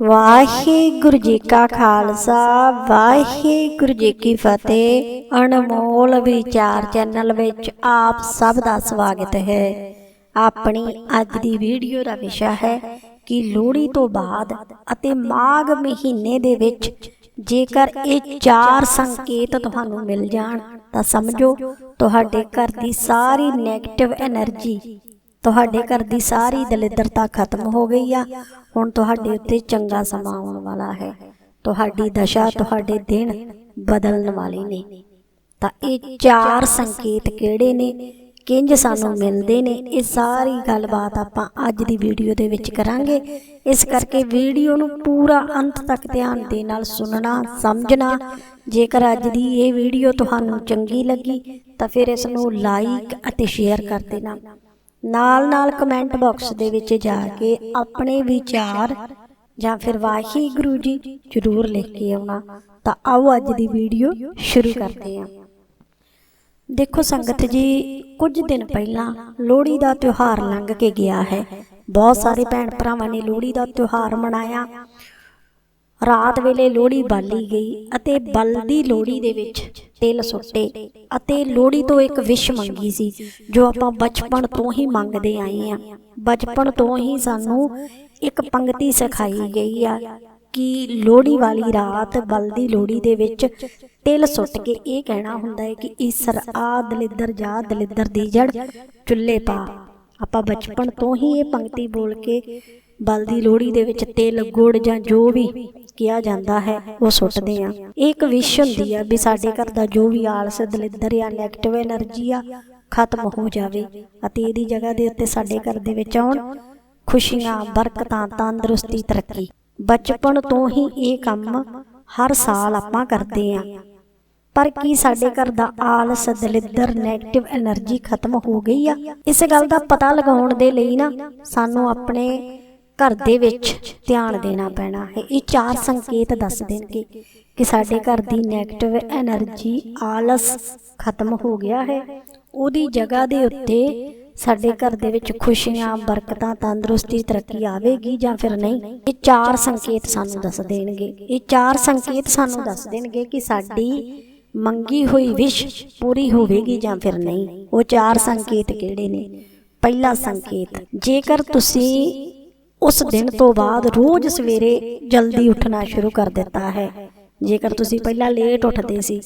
ਵਾਹਿਗੁਰੂ ਜੀ ਕਾ ਖਾਲਸਾ, ਵਾਹਿਗੁਰੂ ਜੀ ਕੀ ਫਤਿਹ। ਅਨਮੋਲ ਵਿਚਾਰ ਚੈਨਲ ਵਿੱਚ ਆਪ ਸਭ ਦਾ ਸਵਾਗਤ ਹੈ। ਆਪਣੀ ਅੱਜ ਦੀ ਵੀਡੀਓ ਦਾ ਵਿਸ਼ਾ ਹੈ ਕਿ ਲੋਹੜੀ ਤੋਂ ਬਾਅਦ ਅਤੇ ਮਾਘ ਮਹੀਨੇ ਦੇ ਵਿੱਚ ਜੇਕਰ ਇਹ ਚਾਰ ਸੰਕੇਤ ਤੁਹਾਨੂੰ ਮਿਲ ਜਾਣ, ਤਾਂ ਸਮਝੋ ਤੁਹਾਡੇ ਘਰ ਦੀ ਸਾਰੀ ਨੈਗੇਟਿਵ એનર્ਜੀ ਤੁਹਾਡੇ ਘਰ ਦੀ ਸਾਰੀ ਦਲਿੱਦਰਤਾ ਖਤਮ ਹੋ ਗਈ ਆ। ਹੁਣ ਤੁਹਾਡੇ ਉੱਤੇ ਚੰਗਾ ਸਮਾਂ ਆਉਣ ਵਾਲਾ ਹੈ। ਤੁਹਾਡੀ ਦਸ਼ਾ, ਤੁਹਾਡੇ ਦਿਨ ਬਦਲਣ ਵਾਲੇ ਨੇ। ਤਾਂ ਇਹ ਚਾਰ ਸੰਕੇਤ ਕਿਹੜੇ ਨੇ? ਕਿੰਜ ਸਾਨੂੰ ਮਿਲਦੇ ਨੇ? ਇਹ ਸਾਰੀ ਗੱਲਬਾਤ ਆਪਾਂ ਅੱਜ ਦੀ ਵੀਡੀਓ ਦੇ ਵਿੱਚ ਕਰਾਂਗੇ। ਇਸ ਕਰਕੇ ਵੀਡੀਓ ਨੂੰ ਪੂਰਾ ਅੰਤ ਤੱਕ ਧਿਆਨ ਦੇ ਨਾਲ ਸੁਣਨਾ, ਸਮਝਣਾ। ਜੇਕਰ ਅੱਜ ਦੀ ਇਹ ਵੀਡੀਓ ਤੁਹਾਨੂੰ ਚੰਗੀ ਲੱਗੀ, ਤਾਂ ਫਿਰ ਇਸ ਨੂੰ ਲਾਈਕ ਅਤੇ ਸ਼ੇਅਰ ਕਰ ਦੇਣਾ। ਨਾਲ ਨਾਲ ਕਮੈਂਟ ਬਾਕਸ ਦੇ ਵਿੱਚ ਜਾ ਕੇ ਆਪਣੇ ਵਿਚਾਰ ਜਾਂ ਫਿਰ ਵਾਹਿਗੁਰੂ ਜੀ ਜ਼ਰੂਰ ਲਿਖ ਕੇ ਆਉਣਾ। ਤਾਂ ਆਓ ਅੱਜ ਦੀ ਵੀਡੀਓ ਸ਼ੁਰੂ ਕਰਦੇ ਹਾਂ। ਦੇਖੋ ਸੰਗਤ ਜੀ, ਕੁਝ ਦਿਨ ਪਹਿਲਾਂ ਲੋਹੜੀ ਦਾ ਤਿਉਹਾਰ ਲੰਘ ਕੇ ਗਿਆ ਹੈ। ਬਹੁਤ ਸਾਰੇ ਭੈਣ ਭਰਾਵਾਂ ਨੇ ਲੋਹੜੀ ਦਾ ਤਿਉਹਾਰ ਮਨਾਇਆ। ਰਾਤ ਵੇਲੇ ਲੋਹੜੀ ਬਾਲੀ ਗਈ ਅਤੇ ਬਲਦੀ ਲੋਹੜੀ ਦੇ ਵਿੱਚ ਤਿਲ ਸੁੱਟੇ ਅਤੇ ਲੋਹੜੀ ਤੋਂ ਇੱਕ ਵਿਸ਼ ਮੰਗੀ ਸੀ, ਜੋ ਆਪਾਂ ਬਚਪਨ ਤੋਂ ਹੀ ਮੰਗਦੇ ਆਏ ਆ ਬਚਪਨ ਤੋਂ ਹੀ ਸਾਨੂੰ ਇੱਕ ਪੰਕਤੀ ਸਿਖਾਈ ਗਈ ਆ ਕਿ ਲੋਹੜੀ ਵਾਲੀ ਰਾਤ ਬਲਦੀ ਲੋਹੜੀ ਦੇ ਵਿੱਚ ਤਿਲ ਸੁੱਟ ਕੇ ਇਹ ਕਹਿਣਾ ਹੁੰਦਾ ਹੈ ਕਿ ਈਸਰ ਆ ਦਲਿੱਦਰ ਜਾ ਦਲਿੱਦਰ ਦੀ ਜੜ ਚੁੱਲ੍ਹੇ ਪਾ। ਆਪਾਂ ਬਚਪਨ ਤੋਂ ਹੀ ਇਹ ਪੰਕਤੀ ਬੋਲ ਕੇ ਬਲਦੀ ਲੋੜੀ ਦੇ ਵਿੱਚ ਤੇਲ, ਗੁੜ ਜਾਂ ਜੋ ਵੀ ਕਿਹਾ ਜਾਂਦਾ ਹੈ, ਉਹ ਸੁੱਟਦੇ ਆ ਇੱਕ ਵਿਸ਼ ਹੁੰਦੀ ਆ ਵੀ ਸਾਡੇ ਘਰ ਦਾ ਜੋ ਵੀ ਆਲਸ, ਦਲਿੱਦਰ ਜਾਂ ਨੈਗੇਟਿਵ એનર્ਜੀ ਆ, ਖਤਮ ਹੋ ਜਾਵੇ ਅਤੇ ਇਹਦੀ ਜਗ੍ਹਾ ਦੇ ਉੱਤੇ ਸਾਡੇ ਘਰ ਦੇ ਵਿੱਚ ਆਉਣ ਖੁਸ਼ੀਆਂ, ਬਰਕਤਾਂ, ਤੰਦਰੁਸਤੀ, ਤਰੱਕੀ। ਬਚਪਨ ਤੋਂ ਹੀ ਇਹ ਕੰਮ ਹਰ ਸਾਲ ਆਪਾਂ ਕਰਦੇ ਆ ਪਰ ਕੀ ਸਾਡੇ ਘਰ ਦਾ ਆਲਸ, ਦਲਿੱਦਰ ਨੈਗੇਟਿਵ એનર્ਜੀ ਖਤਮ ਹੋ ਗਈ ਆ? ਇਸ ਗੱਲ ਦਾ ਪਤਾ ਲਗਾਉਣ ਦੇ ਲਈ ਨਾ ਸਾਨੂੰ ਆਪਣੇ ਘਰ ਦੇ ਵਿੱਚ ਧਿਆਨ ਦੇਣਾ ਪੈਣਾ। ਹੈ ਇਹ ਚਾਰ ਸੰਕੇਤ ਦੱਸ ਦੇਣਗੇ ਕਿ ਸਾਡੇ ਘਰ ਦੀ ਨੈਗੇਟਿਵ એનર્ਜੀ ਆਲਸ ਖਤਮ ਹੋ ਗਿਆ ਹੈ। ਉਹਦੀ ਜਗ੍ਹਾ ਦੇ ਉੱਤੇ ਸਾਡੇ ਘਰ ਦੇ ਵਿੱਚ ਖੁਸ਼ੀਆਂ ਬਰਕਤਾਂ ਤੰਦਰੁਸਤੀ ਤਰੱਕੀ ਆਵੇਗੀ ਜਾਂ ਫਿਰ ਨਹੀਂ? ਇਹ ਚਾਰ ਸੰਕੇਤ ਸਾਨੂੰ ਦੱਸ ਦੇਣਗੇ। ਇਹ ਚਾਰ ਸੰਕੇਤ ਸਾਨੂੰ ਦੱਸ ਦੇਣਗੇ ਕਿ ਸਾਡੀ ਮੰਗੀ ਹੋਈ ਵਿਸ਼ ਪੂਰੀ ਹੋਵੇਗੀ ਜਾਂ ਫਿਰ ਨਹੀਂ? ਉਹ ਚਾਰ ਸੰਕੇਤ ਕਿਹੜੇ ਨੇ? ਪਹਿਲਾ ਸੰਕੇਤ ਜੇਕਰ ਤੁਸੀਂ ਉਸ ਦਿਨ ਤੋਂ ਬਾਅਦ ਰੋਜ਼ ਸਵੇਰੇ ਜਲਦੀ ਉੱਠਣਾ ਸ਼ੁਰੂ ਕਰ ਦਿੱਤਾ ਹੈ। ਜੇਕਰ ਤੁਸੀਂ ਪਹਿਲਾਂ ਲੇਟ ਉੱਠਦੇ ਸੀ,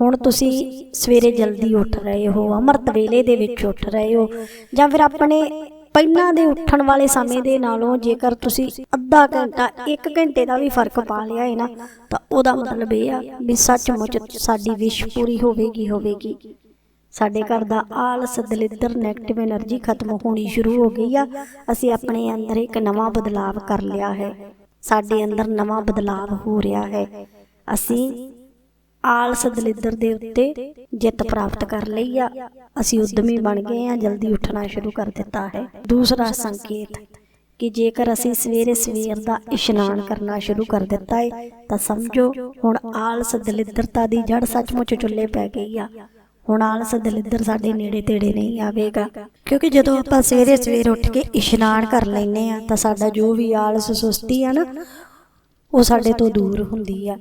ਹੁਣ ਤੁਸੀਂ ਸਵੇਰੇ ਜਲਦੀ ਉੱਠ ਰਹੇ ਹੋ, ਅੰਮ੍ਰਿਤ ਵੇਲੇ ਦੇ ਵਿੱਚ ਉੱਠ ਰਹੇ ਹੋ, ਜਾਂ ਫਿਰ ਆਪਣੇ ਪਹਿਲਾਂ ਦੇ ਉੱਠਣ ਵਾਲੇ ਸਮੇਂ ਦੇ ਨਾਲੋਂ ਜੇਕਰ ਤੁਸੀਂ ਅੱਧਾ ਘੰਟਾ 1 ਘੰਟੇ ਦਾ ਵੀ ਫ਼ਰਕ ਪਾ ਲਿਆ ਹੈ ਨਾ, ਤਾਂ ਉਹਦਾ ਮਤਲਬ ਇਹ ਆ ਵੀ ਸੱਚਮੁੱਚ ਸਾਡੀ ਵਿਸ਼ ਪੂਰੀ ਹੋਵੇਗੀ ਹੋਵੇਗੀ। ਸਾਡੇ ਘਰ ਦਾ ਆਲਸ ਦਲਿੱਦਰ 네ਗੇਟਿਵ એનર્ਜੀ ਖਤਮ ਹੋਣੀ ਸ਼ੁਰੂ ਹੋ ਗਈ ਆ। ਅਸੀਂ ਆਪਣੇ ਅੰਦਰ ਇੱਕ ਨਵਾਂ ਬਦਲਾਵ ਕਰ ਲਿਆ ਹੈ। ਸਾਡੇ ਅੰਦਰ ਨਵਾਂ ਬਦਲਾਵ ਹੋ ਰਿਹਾ ਹੈ ਅਸੀਂ ਆਲਸ ਦਲਿੱਦਰ ਦੇ ਉੱਤੇ ਜਿੱਤ ਪ੍ਰਾਪਤ ਕਰ ਲਈ ਆ। ਅਸੀਂ ਉਦਮੀ ਬਣ ਗਏ ਆ ਜਲਦੀ ਉੱਠਣਾ ਸ਼ੁਰੂ ਕਰ ਦਿੱਤਾ ਹੈ। ਦੂਸਰਾ ਸੰਕੇਤ ਕਿ ਜੇਕਰ ਅਸੀਂ ਸਵੇਰੇ ਸਵੇਰ ਦਾ ਇਸ਼ਨਾਨ ਕਰਨਾ ਸ਼ੁਰੂ ਕਰ ਦਿੱਤਾ ਹੈ ਤਾਂ ਸਮਝੋ ਹੁਣ ਆਲਸ ਦਲਿੱਦਰਤਾ ਦੀ ਜੜ ਸੱਚਮੁੱਚ ਚੁੱਲੇ ਪੈ ਗਈ ਆ ਹੁਣ ਆਲਸ ਦਲਿੱਦਰ ਸਾਡੇ ਨੇੜੇ ਤੇੜੇ ਨਹੀਂ ਆਵੇਗਾ। ਕਿਉਂਕਿ ਜਦੋਂ ਆਪਾਂ ਸਵੇਰੇ ਸਵੇਰ ਉੱਠ ਕੇ ਇਸ਼ਨਾਨ ਕਰ ਲੈਨੇ ਆ ਤਾਂ ਸਾਡਾ ਜੋ ਵੀ ਆਲਸ ਸੁਸਤੀ ਆ ਨਾ, ਉਹ ਸਾਡੇ ਤੋਂ ਦੂਰ ਹੁੰਦੀ ਆ।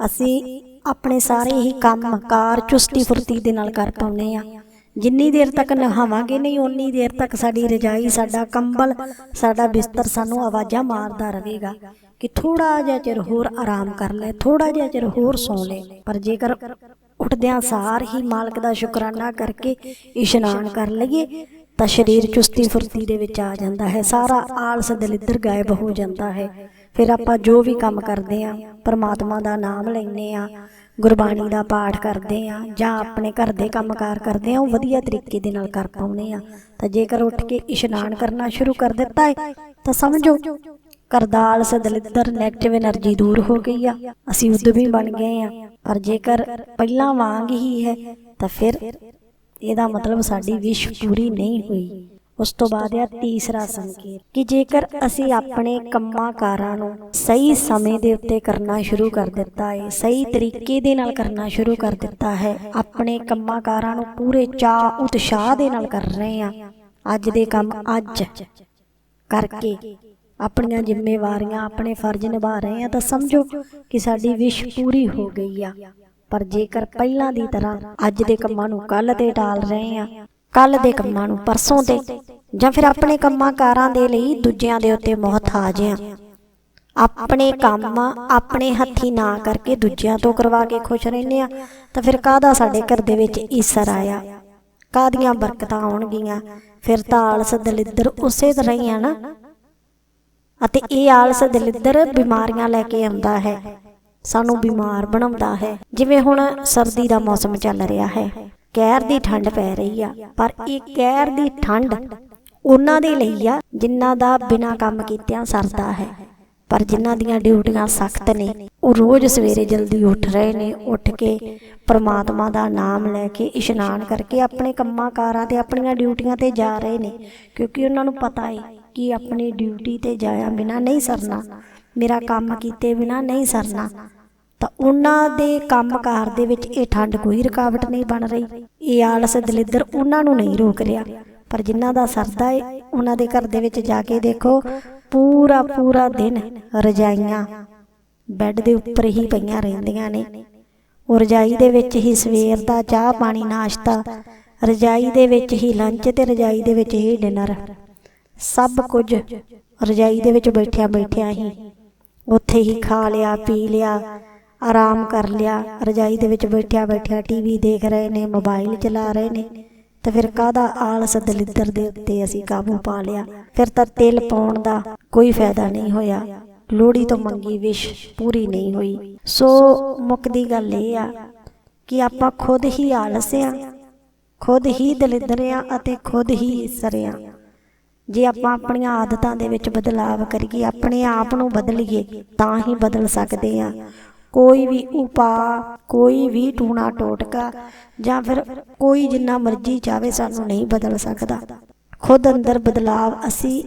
ਅਸੀਂ ਆਪਣੇ ਸਾਰੇ ਹੀ ਕੰਮ, ਕਾਰ ਚੁਸਤੀ ਫੁਰਤੀ ਦੇ ਨਾਲ ਕਰ ਪਾਉਨੇ ਆ ਜਿੰਨੀ ਦੇਰ ਤੱਕ ਨਹਾਵਾਂਗੇ ਨਹੀਂ, ਓਨੀ ਦੇਰ ਤੱਕ ਸਾਡੀ ਰਜਾਈ, ਸਾਡਾ ਕੰਬਲ, ਸਾਡਾ ਬਿਸਤਰ ਸਾਨੂੰ ਆਵਾਜ਼ਾਂ ਮਾਰਦਾ ਰਹੇਗਾ ਕਿ ਥੋੜਾ ਜਿਹਾ ਚਿਰ ਹੋਰ ਆਰਾਮ ਕਰ ਲੈ ਥੋੜਾ ਜਿਹਾ ਚਿਰ ਹੋਰ ਸੌ ਲੈ। ਪਰ ਜੇਕਰ ਉੱਠਦਿਆਂ ਸਾਰ ਹੀ ਮਾਲਕ ਦਾ ਸ਼ੁਕਰਾਨਾ ਕਰਕੇ ਇਸ਼ਨਾਨ ਕਰ ਲਈਏ, ਤਾਂ ਸਰੀਰ ਚੁਸਤੀ ਫੁਰਤੀ ਦੇ ਵਿੱਚ ਆ ਜਾਂਦਾ ਹੈ, ਸਾਰਾ ਆਲਸ ਦਲਿੱਦਰ ਗਾਇਬ ਹੋ ਜਾਂਦਾ ਹੈ। ਫਿਰ ਆਪਾਂ ਜੋ ਵੀ ਕੰਮ ਕਰਦੇ ਆ ਪਰਮਾਤਮਾ ਦਾ ਨਾਮ ਲੈਨੇ ਆ ਗੁਰਬਾਣੀ ਦਾ ਪਾਠ ਕਰਦੇ ਆ ਜਾਂ ਆਪਣੇ ਘਰ ਦੇ ਕੰਮਕਾਰ ਕਰਦੇ ਆ ਉਹ ਵਧੀਆ ਤਰੀਕੇ ਦੇ ਨਾਲ ਕਰ ਪਾਉਨੇ ਆ ਤਾਂ ਜੇਕਰ ਉੱਠ ਕੇ ਇਸ਼ਨਾਨ ਕਰਨਾ ਸ਼ੁਰੂ ਕਰ ਦਿੱਤਾ ਹੈ, ਤਾਂ ਸਮਝੋ ਕਰਦਾਲ ਸਦਲਿੱਦਰ 네ਗੇਟਿਵ એનર્ਜੀ ਦੂਰ ਹੋ ਗਈ ਆ। ਅਸੀਂ ਉਦਮੀ ਬਣ ਗਏ ਆ। ਪਰ ਜੇਕਰ ਪਹਿਲਾਂ ਵਾਂਗ ਹੀ ਹੈ, ਤਾਂ ਫਿਰ ਇਹਦਾ ਮਤਲਬ ਸਾਡੀ ਵਿਸ਼ ਪੂਰੀ ਨਹੀਂ ਹੋਈ। ਉਸ ਤੋਂ ਬਾਅਦ ਆ ਤੀਸਰਾ ਸੰਕੇਤ ਕਿ ਜੇਕਰ ਅਸੀਂ ਆਪਣੇ ਕੰਮਾਂ ਕਾਰਾਂ ਨੂੰ ਸਹੀ ਸਮੇਂ ਦੇ ਉੱਤੇ ਕਰਨਾ ਸ਼ੁਰੂ ਕਰ ਦਿੱਤਾ ਹੈ, ਸਹੀ ਤਰੀਕੇ ਦੇ ਨਾਲ ਕਰਨਾ ਸ਼ੁਰੂ ਕਰ ਦਿੱਤਾ ਹੈ, ਆਪਣੇ ਕੰਮਾਂ ਕਾਰਾਂ ਨੂੰ ਪੂਰੇ ਚਾਹ ਉਤਸ਼ਾਹ ਦੇ ਨਾਲ ਕਰ ਰਹੇ ਆ, ਅੱਜ ਦੇ ਕੰਮ ਅੱਜ ਕਰਕੇ ਆਪਣੀਆਂ ਜ਼ਿੰਮੇਵਾਰੀਆਂ ਆਪਣੇ ਫਰਜ਼ ਨਿਭਾ ਰਹੇ ਆ ਤਾਂ ਸਮਝੋ ਕਿ ਸਾਡੀ ਵਿਸ਼ ਪੂਰੀ ਹੋ ਗਈ ਆ। ਪਰ ਜੇਕਰ ਪਹਿਲਾਂ ਦੀ ਤਰ੍ਹਾਂ ਅੱਜ ਦੇ ਕੰਮਾਂ ਨੂੰ ਕੱਲ ਤੇ ਟਾਲ ਰਹੇ ਆ ਕੱਲ ਦੇ ਕੰਮਾਂ ਨੂੰ ਪਰਸੋਂ ਤੇ ਜਾਂ ਫਿਰ ਆਪਣੇ ਕੰਮਾਂ ਕਾਰਾਂ ਦੇ ਲਈ ਦੂਜਿਆਂ ਦੇ ਉੱਤੇ ਮੁਹਤਾਜ ਆ ਆਪਣੇ ਕੰਮ ਆਪਣੇ ਹੱਥੀ ਨਾ ਕਰਕੇ ਦੂਜਿਆਂ ਤੋਂ ਕਰਵਾ ਕੇ ਖੁਸ਼ ਰਹਿੰਦੇ ਆ ਤਾਂ ਫਿਰ ਕਾਹਦਾ ਸਾਡੇ ਘਰ ਦੇ ਵਿੱਚ ਈਸਰ ਆਇਆ? ਕਾਹਦੀਆਂ ਬਰਕਤਾਂ ਆਉਣਗੀਆਂ? ਫਿਰ ਤਾਂ ਆਲਸ ਦਲਿੱਦਰ ਉਸੇ ਤਰ੍ਹਾਂ ਹੀ ਆ ਨਾ ਅਤੇ ਇਹ ਆਲਸ ਦਲਿੱਦਰ ਬਿਮਾਰੀਆਂ ਲੈ ਕੇ ਆਉਂਦਾ ਹੈ। ਸਾਨੂੰ ਬਿਮਾਰ ਬਣਾਉਂਦਾ ਹੈ। ਜਿਵੇਂ ਹੁਣ ਸਰਦੀ ਦਾ ਮੌਸਮ ਚੱਲ ਰਿਹਾ ਹੈ। ਕਹਿਰ ਦੀ ਠੰਡ ਪੈ ਰਹੀ ਆ। ਪਰ ਇਹ ਕਹਿਰ ਦੀ ਠੰਡ ਉਹਨਾਂ ਦੇ ਲਈ ਆ ਜਿਨ੍ਹਾਂ ਦਾ ਬਿਨਾਂ ਕੰਮ ਕੀਤਿਆਂ ਸਰਦਾ ਹੈ। ਪਰ ਜਿਨ੍ਹਾਂ ਦੀਆਂ ਡਿਊਟੀਆਂ ਸਖਤ ਨੇ, ਉਹ ਰੋਜ਼ ਸਵੇਰੇ ਜਲਦੀ ਉੱਠ ਰਹੇ ਨੇ, ਉੱਠ ਕੇ ਪਰਮਾਤਮਾ ਦਾ ਨਾਮ ਲੈ ਕੇ ਇਸ਼ਨਾਨ ਕਰਕੇ ਆਪਣੇ ਕੰਮਾਂ ਕਾਰਾਂ ਤੇ, ਆਪਣੀਆਂ ਡਿਊਟੀਆਂ ਤੇ ਜਾ ਰਹੇ ਨੇ। ਕਿਉਂਕਿ ਉਹਨਾਂ ਨੂੰ ਪਤਾ ਹੈ ਕਿ ਆਪਣੀ ਡਿਊਟੀ ਤੇ ਜਾਇਆ ਬਿਨਾ ਨਹੀਂ ਸਰਨਾ, ਮੇਰਾ ਕੰਮ ਕੀਤੇ ਬਿਨਾ ਨਹੀਂ ਸਰਨਾ। ਤਾਂ ਉਹਨਾਂ ਦੇ ਕੰਮਕਾਰ ਦੇ ਵਿੱਚ ਇਹ ਠੰਡ ਕੋਈ ਰੁਕਾਵਟ ਨਹੀਂ ਬਣ ਰਹੀ। ਇਹ ਆਲਸ ਦਲਿੱਦਰ ਉਹਨਾਂ ਨੂੰ ਨਹੀਂ ਰੋਕ ਰਿਹਾ। ਪਰ ਜਿਨ੍ਹਾਂ ਦਾ ਸਰਦਾ ਏ, ਉਹਨਾਂ ਦੇ ਘਰ ਦੇ ਵਿੱਚ ਜਾ ਕੇ ਦੇਖੋ, ਪੂਰਾ ਪੂਰਾ ਦਿਨ ਰਜਾਈਆਂ ਬੈੱਡ ਦੇ ਉੱਪਰ ਹੀ ਪਈਆਂ ਰਹਿੰਦੀਆਂ ਨੇ। ਉਹ ਰਜਾਈ ਦੇ ਵਿੱਚ ਹੀ ਸਵੇਰ ਦਾ ਚਾਹ ਪਾਣੀ ਨਾਸ਼ਤਾ, ਰਜਾਈ ਦੇ ਵਿੱਚ ਹੀ ਲੰਚ ਤੇ ਰਜਾਈ ਦੇ ਵਿੱਚ ਹੀ ਡਿਨਰ ਸਭ ਕੁਝ ਰਜਾਈ ਦੇ ਵਿੱਚ ਬੈਠਿਆਂ ਬੈਠਿਆਂ ਹੀ। ਉੱਥੇ ਹੀ ਖਾ ਲਿਆ, ਪੀ ਲਿਆ, ਆਰਾਮ ਕਰ ਲਿਆ। ਰਜਾਈ ਦੇ ਵਿੱਚ ਬੈਠਿਆ ਬੈਠਿਆ ਟੀਵੀ ਦੇਖ ਰਹੇ ਨੇ, ਮੋਬਾਈਲ ਚਲਾ ਰਹੇ ਨੇ। ਤੇ ਫਿਰ ਕਾਹਦਾ ਆਲਸ ਦਲਿੱਦਰ ਦੇ ਉੱਤੇ ਅਸੀਂ ਕਾਬੂ ਪਾ ਲਿਆ? ਫਿਰ ਤਾਂ ਤਿਲ ਪਾਉਣ ਦਾ ਕੋਈ ਫਾਇਦਾ ਨਹੀਂ ਹੋਇਆ। ਲੋੜੀ ਤੋਂ ਮੰਗੀ ਵਿਸ਼ ਪੂਰੀ ਨਹੀਂ ਹੋਈ। ਸੋ ਮੁੱਕਦੀ ਗੱਲ ਇਹ ਆ ਕਿ ਆਪਾਂ ਖੁਦ ਹੀ ਆਲਸ ਆ, ਖੁਦ ਹੀ ਦਲਿੱਦਰ ਆ ਅਤੇ ਖੁਦ ਹੀ ਈਸਰ ਆ। ਜੇ ਆਪਾਂ ਆਪਣੀਆਂ ਆਦਤਾਂ ਦੇ ਵਿੱਚ ਬਦਲਾਅ ਕਰੀਏ, ਆਪਣੇ ਆਪ ਨੂੰ ਬਦਲੀਏ, ਤਾਂ ਹੀ ਬਦਲ ਸਕਦੇ ਆ ਕੋਈ ਵੀ ਉਪਾਅ, ਕੋਈ ਵੀ ਟੂਣਾ ਟੋਟਕਾ ਜਾਂ ਫਿਰ ਕੋਈ ਜਿੰਨਾ ਮਰਜ਼ੀ ਚਾਵੇ ਸਾਨੂੰ ਨਹੀਂ ਬਦਲ ਸਕਦਾ। ਖੁਦ ਅੰਦਰ ਬਦਲਾਵ ਅਸੀਂ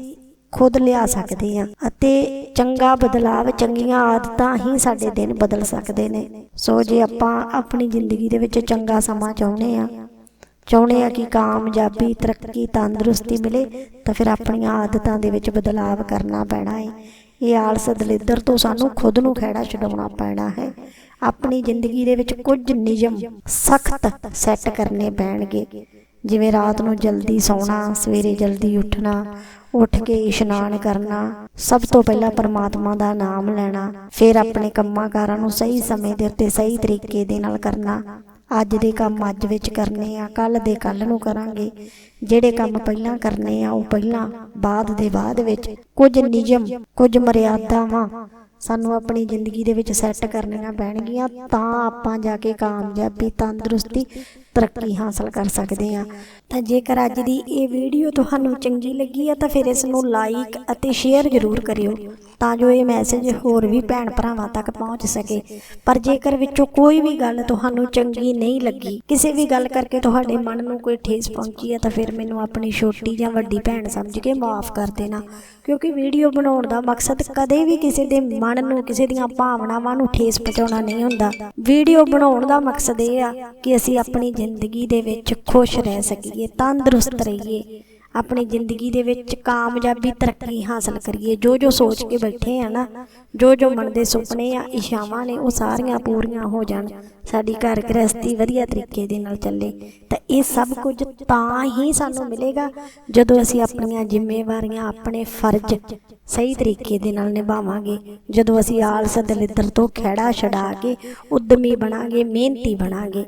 ਖੁਦ ਲਿਆ ਸਕਦੇ ਹਾਂ ਅਤੇ ਚੰਗਾ ਬਦਲਾਵ ਚੰਗੀਆਂ ਆਦਤਾਂ ਹੀ ਸਾਡੇ ਦਿਨ ਬਦਲ ਸਕਦੇ ਨੇ। ਸੋ ਜੇ ਆਪਾਂ ਆਪਣੀ ਜ਼ਿੰਦਗੀ ਦੇ ਵਿੱਚ ਚੰਗਾ ਸਮਾਂ ਚਾਹੁੰਦੇ ਆ ਚਾਹੁੰਦੇ ਆ ਕਿ ਕਾਮਯਾਬੀ, ਤਰੱਕੀ, ਤੰਦਰੁਸਤੀ ਮਿਲੇ, ਤਾਂ ਫਿਰ ਆਪਣੀਆਂ ਆਦਤਾਂ ਦੇ ਵਿੱਚ ਬਦਲਾਵ ਕਰਨਾ ਪੈਣਾ ਹੈ ਇਹ ਆਲਸ ਦਲਿੱਦਰ ਤੋਂ ਸਾਨੂੰ ਖੁਦ ਨੂੰ ਖਹਿੜਾ ਛਡਾਉਣਾ ਪੈਣਾ ਹੈ। ਆਪਣੀ ਜ਼ਿੰਦਗੀ ਦੇ ਵਿੱਚ ਕੁਝ ਨਿਯਮ ਸਖਤ ਸੈੱਟ ਕਰਨੇ ਪੈਣਗੇ। ਜਿਵੇਂ ਰਾਤ ਨੂੰ ਜਲਦੀ ਸੌਣਾ, ਸਵੇਰੇ ਜਲਦੀ ਉੱਠਣਾ, ਉੱਠ ਕੇ ਇਸ਼ਨਾਨ ਕਰਨਾ, ਸਭ ਤੋਂ ਪਹਿਲਾਂ ਪਰਮਾਤਮਾ ਦਾ ਨਾਮ ਲੈਣਾ, ਫਿਰ ਆਪਣੇ ਕੰਮਾਂ ਕਾਰਾਂ ਨੂੰ ਸਹੀ ਸਮੇਂ ਦੇ ਉੱਤੇ ਸਹੀ ਤਰੀਕੇ ਦੇ ਨਾਲ ਕਰਨਾ ਅੱਜ ਦੇ ਕੰਮ ਅੱਜ ਵਿੱਚ ਕਰਨੇ ਆ ਕੱਲ ਦੇ ਕੱਲ ਨੂੰ ਕਰਾਂਗੇ। ਜਿਹੜੇ ਕੰਮ ਪਹਿਲਾਂ ਕਰਨੇ ਆ, ਉਹ ਪਹਿਲਾਂ, ਬਾਅਦ ਦੇ ਬਾਅਦ ਵਿੱਚ। ਕੁਝ ਨਿਯਮ, ਕੁਝ ਮਰਿਆਦਾਵਾਂ ਸਾਨੂੰ ਆਪਣੀ ਜ਼ਿੰਦਗੀ ਦੇ ਵਿੱਚ ਸੈੱਟ ਕਰਨੀਆਂ ਪੈਣਗੀਆਂ, ਤਾਂ ਆਪਾਂ ਜਾ ਕੇ ਕਾਮਯਾਬੀ, ਤੰਦਰੁਸਤੀ, ਤਰੱਕੀ ਹਾਸਲ ਕਰ ਸਕਦੇ ਆ। ਤਾਂ ਜੇਕਰ ਅੱਜ ਦੀ ਇਹ ਵੀਡੀਓ ਤੁਹਾਨੂੰ ਚੰਗੀ ਲੱਗੀ ਆ ਤਾਂ ਫਿਰ ਇਸ ਨੂੰ ਲਾਈਕ ਅਤੇ ਸ਼ੇਅਰ ਜ਼ਰੂਰ ਕਰਿਓ, ਤਾਂ ਜੋ ਇਹ ਮੈਸੇਜ ਹੋਰ ਵੀ ਭੈਣ ਭਰਾਵਾਂ ਤੱਕ ਪਹੁੰਚ ਸਕੇ। ਪਰ ਜੇਕਰ ਵਿੱਚੋਂ ਕੋਈ ਵੀ ਗੱਲ ਤੁਹਾਨੂੰ ਚੰਗੀ ਨਹੀਂ ਲੱਗੀ, ਕਿਸੇ ਵੀ ਗੱਲ ਕਰਕੇ ਤੁਹਾਡੇ ਮਨ ਨੂੰ ਕੋਈ ਠੇਸ ਪਹੁੰਚੀ ਹੈ ਤਾਂ ਫਿਰ ਮੈਨੂੰ ਆਪਣੀ ਛੋਟੀ ਜਾਂ ਵੱਡੀ ਭੈਣ ਸਮਝ ਕੇ ਮਾਫ ਕਰ ਦੇਣਾ, ਕਿਉਂਕਿ ਵੀਡੀਓ ਬਣਾਉਣ ਦਾ ਮਕਸਦ ਕਦੇ ਵੀ ਕਿਸੇ ਦੇ ਮਨ ਨੂੰ, ਕਿਸੇ ਦੀਆਂ ਭਾਵਨਾਵਾਂ ਨੂੰ ਠੇਸ ਪਹੁੰਚਾਉਣਾ ਨਹੀਂ ਹੁੰਦਾ। ਵੀਡੀਓ ਬਣਾਉਣ ਦਾ ਮਕਸਦ ਇਹ ਆ ਕਿ ਅਸੀਂ ਆਪਣੀ ਜ਼ਿੰਦਗੀ ਦੇ ਵਿੱਚ ਖੁਸ਼ ਰਹਿ ਸਕੀਏ। ਸਕੀਏ ਤੰਦਰੁਸਤ ਰਹੀਏ, ਆਪਣੀ ਜ਼ਿੰਦਗੀ ਦੇ ਵਿੱਚ ਕਾਮਯਾਬੀ ਤਰੱਕੀ ਹਾਸਲ ਕਰੀਏ। ਜੋ ਜੋ ਸੋਚ ਕੇ ਬੈਠੇ ਆ ਨਾ, ਜੋ ਜੋ ਮਨ ਦੇ ਸੁਪਨੇ ਆ ਇਸ਼ਾਵਾਂ ਨੇ, ਉਹ ਸਾਰੀਆਂ ਪੂਰੀਆਂ ਹੋ ਜਾਣ। ਸਾਡੀ ਘਰ ਗ੍ਰਸਤੀ ਵਧੀਆ ਤਰੀਕੇ ਦੇ ਨਾਲ ਚੱਲੇ, ਤਾਂ ਇਹ ਸਭ ਕੁਝ ਤਾਂ ਹੀ ਸਾਨੂੰ ਮਿਲੇਗਾ ਜਦੋਂ ਅਸੀਂ ਆਪਣੀਆਂ ਜ਼ਿੰਮੇਵਾਰੀਆਂ, ਆਪਣੇ ਫਰਜ਼ ਸਹੀ ਤਰੀਕੇ ਦੇ ਨਾਲ ਨਿਭਾਵਾਂਗੇ। ਜਦੋਂ ਅਸੀਂ ਆਲਸ, ਦਲਿੱਦਰ ਤੋਂ ਖਹਿੜਾ ਛਡਾ ਕੇ, ਉਦਮੀ ਬਣਾਂਗੇ, ਮਿਹਨਤੀ ਬਣਾਂਗੇ।